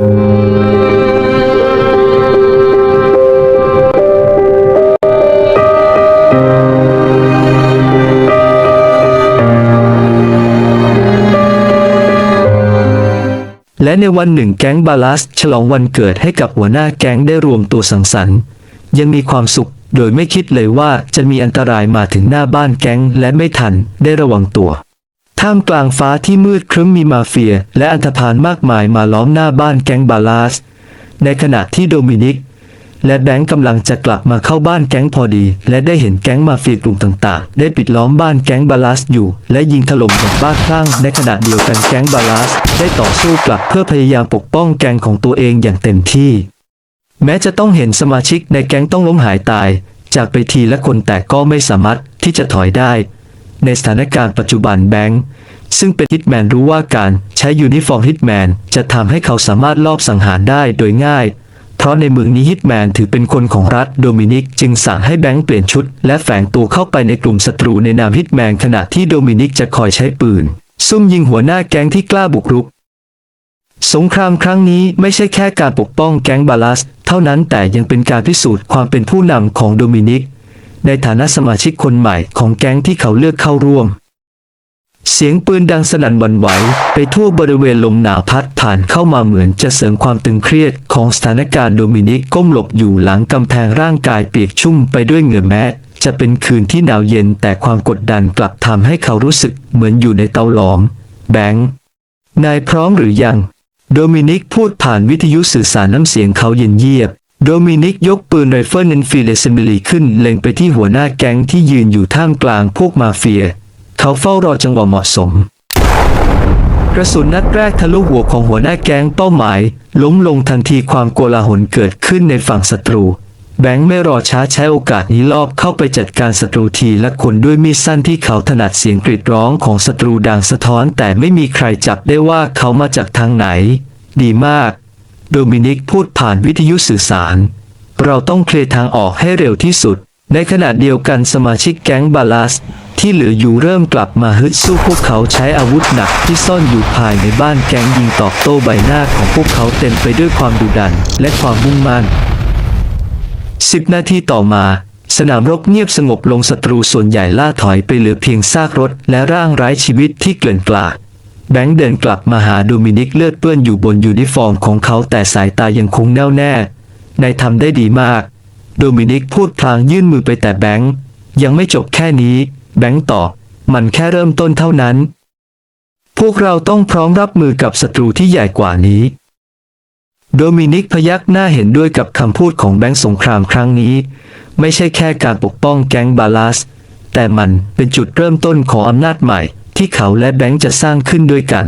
และในวันหนึ่งแก๊งบาลัสฉลองวันเกิดให้กับหัวหน้าแก๊งได้รวมตัวสังสรรค์ ยังมีความสุขโดยไม่คิดเลยว่าจะมีอันตรายมาถึงหน้าบ้านแก๊งและไม่ทันได้ระวังตัว ท่ามกลางฟ้าที่มืดครึ้มมีมาเฟีย และอันธพาลมากมายมาล้อมหน้าบ้านแก๊งบาลัสในขณะที่โดมินิก และแบงค์กำลังจะกลับมาเข้าบ้านแก๊งพอดี และได้เห็นแก๊งมาเฟียกลุ่มต่างๆ ได้ปิดล้อมบ้านแก๊งบาลัสอยู่ และยิงถล่มอย่างบ้าคลั่งในขณะเดียวกันแก๊งบาลัสได้ต่อสู้กลับเพื่อพยายามปกป้องแก๊งของตัวเองอย่างเต็มที่ แม้จะต้องเห็นสมาชิกในแก๊งต้องล้มหายตาย จากไปทีละคนแต่ก็ไม่สามารถที่จะถอยได้ ในสถานการณ์ปัจจุบันแบงค์ซึ่งเป็นฮิตแมนรู้ว่าการใช้ยูนิฟอร์มฮิตแมนจะทำให้เขาสามารถลอบสังหารได้โดยง่าย เพราะในเมืองนี้ฮิตแมนถือเป็นคนของรัฐโดมินิกจึงสั่งให้แบงค์เปลี่ยนชุด และแฝงตัวเข้าไปในกลุ่มศัตรูในนามฮิตแมนขณะที่โดมินิกจะคอยใช้ปืน ซุ่มยิงหัวหน้าแก๊งที่กล้าบุกรุก สงครามครั้งนี้ไม่ใช่แค่การปกป้องแก๊งบาลัส เท่านั้นแต่ยังเป็นการพิสูจน์ความเป็นผู้นำของโดมินิก ในฐานะสมาชิกคนใหม่ของแก๊งที่เขาเลือกเข้าร่วม เสียงปืนดังสนั่นวั่นไหว ไปทั่วบริเวณลมหนาวพัดผ่านเข้ามาเหมือนจะเสริมความตึงเครียดของสถานการณ์โดมินิกก้มหลบอยู่หลังกำแพงร่างกายเปียกชุ่มไปด้วยเหงื่อแม้จะเป็นคืนที่หนาวเย็นแต่ความกดดันกลับทำให้เขารู้สึกเหมือนอยู่ในเตาหลอม แบงค์นายพร้อมหรือยัง โดมินิกพูดผ่านวิทยุสื่อสารน้ำเสียงเขาเย็นเยียบ โดมินิกยกปืนไรเฟิลเอนฟิเลสมิลีขึ้นเล็งไปที่หัวหน้าแก๊งที่ยืนอยู่ท่ามกลางพวกมาเฟีย เขาเฝ้ารอจังหวะเหมาะสม กระสุนนัดแรกทะลุหัวของหัวหน้าแก๊งเป้าหมาย ล้มลงทันทีความโกลาหลเกิดขึ้นในฝั่งศัตรู แบงค์ไม่รอช้าใช้โอกาสนี้ลอบเข้าไปจัดการศัตรูทีละคนด้วยมีดสั้นที่เขาถนัดเสียงกรีดร้องของศัตรูดังสะท้อนแต่ไม่มีใครจับได้ว่าเขามาจากทางไหน ดีมาก โดมินิกพูดผ่านวิทยุสื่อสาร เราต้องเคลียร์ทางออกให้เร็วที่สุด ในขณะเดียวกันสมาชิกแก๊งบาลัสที่เหลืออยู่เริ่มกลับมาฮึดสู้พวกเขาใช้อาวุธหนักที่ซ่อนอยู่ภายในบ้านแก๊งยิงตอบโต้ใบหน้าของพวกเขาเต็มไปด้วยความดุดันและความมุ่งมั่นสิบนาทีต่อมาสนามรบเงียบสงบลงศัตรูส่วนใหญ่ล่าถอยไปเหลือเพียงซากรถและร่างไร้ชีวิตที่เกลื่อนกลาด แบงค์เดินกลับมาหาโดมินิกเลือดเปื้อนอยู่บนยูนิฟอร์มของเขาแต่สายตายังคงแน่วแน่นายทำได้ดีมาก โดมินิกพูดพลางยื่นมือไปแต่แบงค์ยังไม่จบแค่นี้ แบงค์ตอบมันแค่เริ่มต้นเท่านั้น พวกเราต้องพร้อมรับมือกับศัตรูที่ใหญ่กว่านี้ โดมินิกพยักหน้าเห็นด้วยกับคำพูดของแบงค์สงครามครั้งนี้ ไม่ใช่แค่การปกป้องแก๊งบาลัสแต่มันเป็นจุดเริ่มต้นของอำนาจใหม่ ที่เขาและแบงค์จะสร้างขึ้นด้วยกัน